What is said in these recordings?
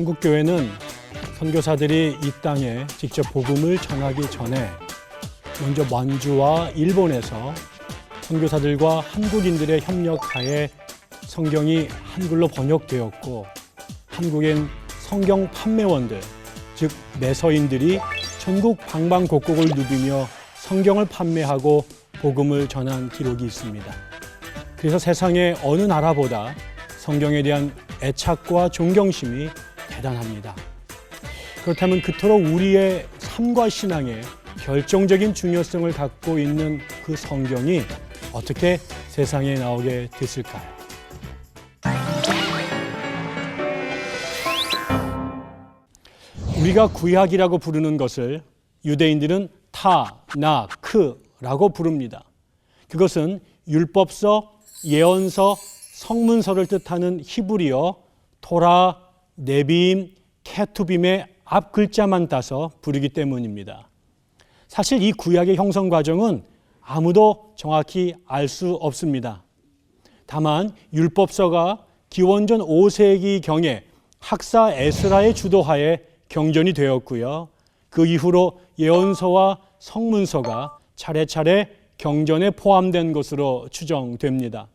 한국 교회는 선교사들이 이 땅에 직접 복음을 전하기 전에 먼저 만주와 일본에서 선교사들과 한국인들의 협력하에 성경이 한글로 번역되었고 한국엔 성경 판매원들 즉 매서인들이 전국 방방곡곡을 누비며 성경을 판매하고 복음을 전한 기록이 있습니다. 그래서 세상의 어느 나라보다 성경에 대한 애착과 존경심이 대단합니다. 그렇다면 그토록 우리의 삶과 신앙에 결정적인 중요성을 갖고 있는 그 성경이 어떻게 세상에 나오게 됐을까요? 우리가 구약이라고 부르는 것을 유대인들은 타나크라고 부릅니다. 그것은 율법서, 예언서, 성문서를 뜻하는 히브리어 토라, 네비임, 케투빔의 앞 글자만 따서 부르기 때문입니다. 사실 이 구약의 형성 과정은 아무도 정확히 알 수 없습니다. 다만 율법서가 기원전 5세기 경에 학사 에스라의 주도하에 경전이 되었고요. 그 이후로 예언서와 성문서가 차례차례 경전에 포함된 것으로 추정됩니다.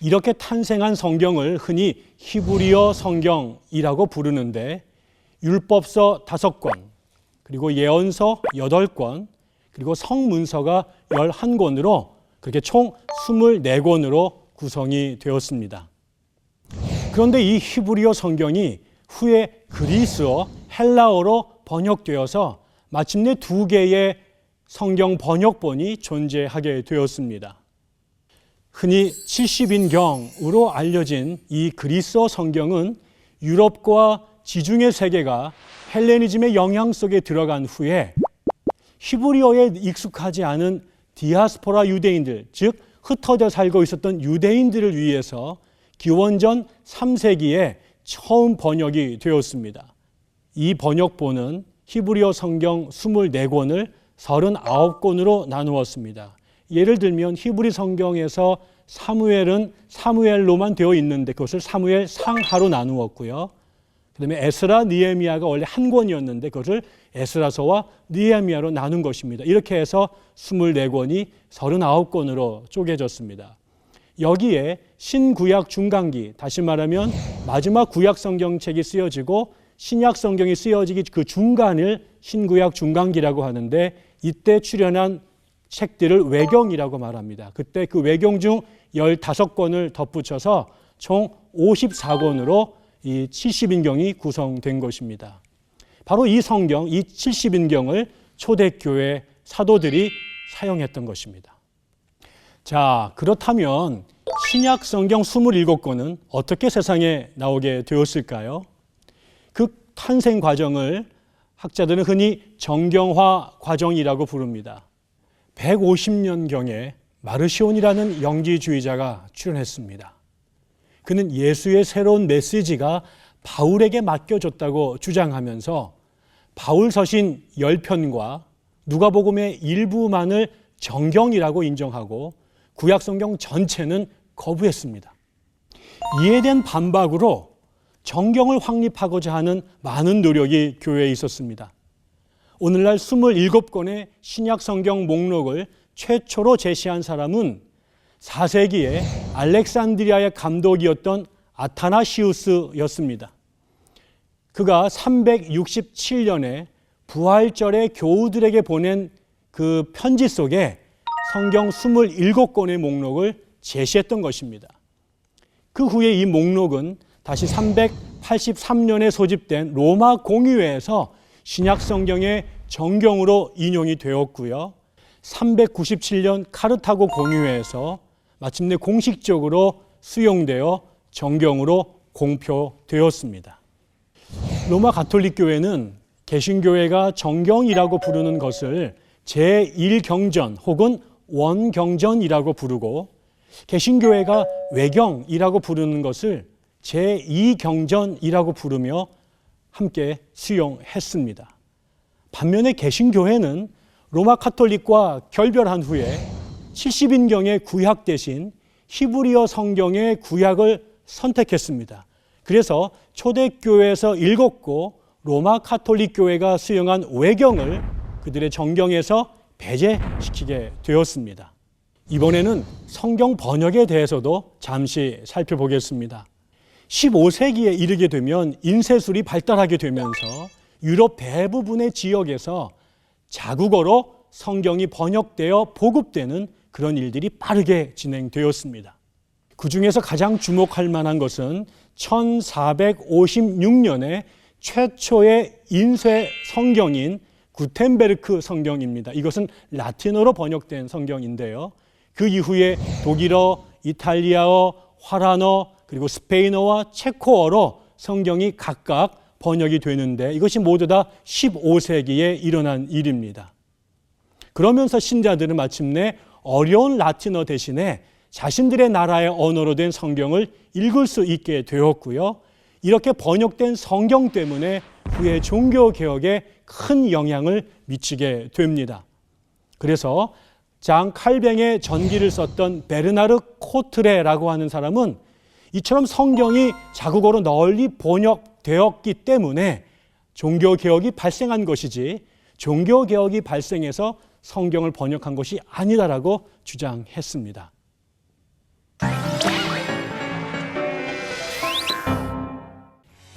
이렇게 탄생한 성경을 흔히 히브리어 성경이라고 부르는데 율법서 다섯 권, 그리고 예언서 여덟 권, 그리고 성문서가 열한 권으로 그렇게 총 스물네 권으로 구성이 되었습니다. 그런데 이 히브리어 성경이 후에 그리스어, 헬라어로 번역되어서 마침내 두 개의 성경 번역본이 존재하게 되었습니다. 흔히 70인경으로 알려진 이 그리스어 성경은 유럽과 지중해 세계가 헬레니즘의 영향 속에 들어간 후에 히브리어에 익숙하지 않은 디아스포라 유대인들, 즉 흩어져 살고 있었던 유대인들을 위해서 기원전 3세기에 처음 번역이 되었습니다. 이 번역본은 히브리어 성경 24권을 39권으로 나누었습니다. 예를 들면 히브리 성경에서 사무엘은 사무엘로만 되어 있는데 그것을 사무엘 상하로 나누었고요. 그다음에 에스라 니에미아가 원래 한 권이었는데 그것을 에스라서와 니에미아로 나눈 것입니다. 이렇게 해서 24권이 39권으로 쪼개졌습니다. 여기에 신구약 중간기 다시 말하면 마지막 구약 성경책이 쓰여지고 신약 성경이 쓰여지기 그 중간을 신구약 중간기라고 하는데 이때 출연한 책들을 외경이라고 말합니다. 그때 그 외경 중 15권을 덧붙여서 총 54권으로 이 70인경이 구성된 것입니다. 바로 이 성경, 이 70인경을 초대교회 사도들이 사용했던 것입니다. 자, 그렇다면 신약 성경 27권은 어떻게 세상에 나오게 되었을까요? 그 탄생 과정을 학자들은 흔히 정경화 과정이라고 부릅니다. 150년경에 마르시온이라는 영지주의자가 출연했습니다. 그는 예수의 새로운 메시지가 바울에게 맡겨졌다고 주장하면서 바울 서신 10편과 누가복음의 일부만을 정경이라고 인정하고 구약 성경 전체는 거부했습니다. 이에 대한 반박으로 정경을 확립하고자 하는 많은 노력이 교회에 있었습니다. 오늘날 27권의 신약 성경 목록을 최초로 제시한 사람은 4세기에 알렉산드리아의 감독이었던 아타나시우스였습니다. 그가 367년에 부활절에 교우들에게 보낸 그 편지 속에 성경 27권의 목록을 제시했던 것입니다. 그 후에 이 목록은 다시 383년에 소집된 로마 공의회에서 신약 성경의 정경으로 인용이 되었고요. 397년 카르타고 공의회에서 마침내 공식적으로 수용되어 정경으로 공표되었습니다. 로마 가톨릭 교회는 개신교회가 정경이라고 부르는 것을 제1경전 혹은 원경전이라고 부르고 개신교회가 외경이라고 부르는 것을 제2경전이라고 부르며 함께 수용했습니다. 반면에 개신교회는 로마 카톨릭과 결별한 후에 70인경의 구약 대신 히브리어 성경의 구약을 선택했습니다. 그래서 초대교회에서 읽었고 로마 카톨릭 교회가 수용한 외경을 그들의 정경에서 배제시키게 되었습니다. 이번에는 성경 번역에 대해서도 잠시 살펴보겠습니다. 15세기에 이르게 되면 인쇄술이 발달하게 되면서 유럽 대부분의 지역에서 자국어로 성경이 번역되어 보급되는 그런 일들이 빠르게 진행되었습니다. 그 중에서 가장 주목할 만한 것은 1456년에 최초의 인쇄 성경인 구텐베르크 성경입니다. 이것은 라틴어로 번역된 성경인데요. 그 이후에 독일어, 이탈리아어, 화란어, 그리고 스페인어와 체코어로 성경이 각각 번역이 되는데 이것이 모두 다 15세기에 일어난 일입니다. 그러면서 신자들은 마침내 어려운 라틴어 대신에 자신들의 나라의 언어로 된 성경을 읽을 수 있게 되었고요. 이렇게 번역된 성경 때문에 후에 종교 개혁에 큰 영향을 미치게 됩니다. 그래서 장 칼뱅의 전기를 썼던 베르나르 코트레라고 하는 사람은 이처럼 성경이 자국어로 널리 번역되었기 때문에 종교 개혁이 발생한 것이지 종교 개혁이 발생해서 성경을 번역한 것이 아니다라고 주장했습니다.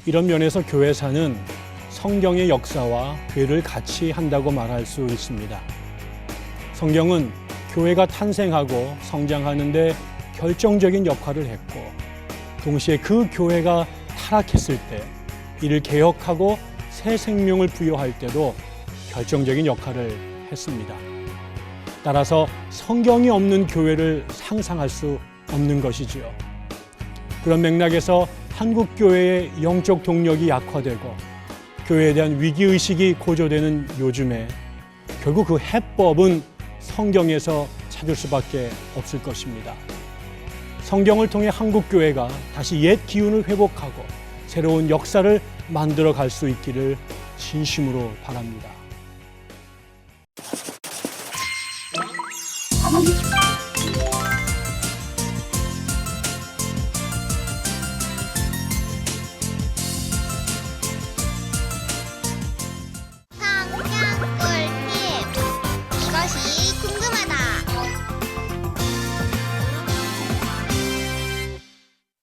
이런 면에서 교회사는 성경의 역사와 교회를 같이 한다고 말할 수 있습니다. 성경은 교회가 탄생하고 성장하는데 결정적인 역할을 했고, 동시에 그 교회가 타락했을 때 이를 개혁하고 새 생명을 부여할 때도 결정적인 역할을 했습니다. 따라서 성경이 없는 교회를 상상할 수 없는 것이지요. 그런 맥락에서 한국 교회의 영적 동력이 약화되고 교회에 대한 위기 의식이 고조되는 요즘에 결국 그 해법은 성경에서 찾을 수밖에 없을 것입니다. 성경을 통해 한국 교회가 다시 옛 기운을 회복하고 새로운 역사를 만들어 갈 수 있기를 진심으로 바랍니다.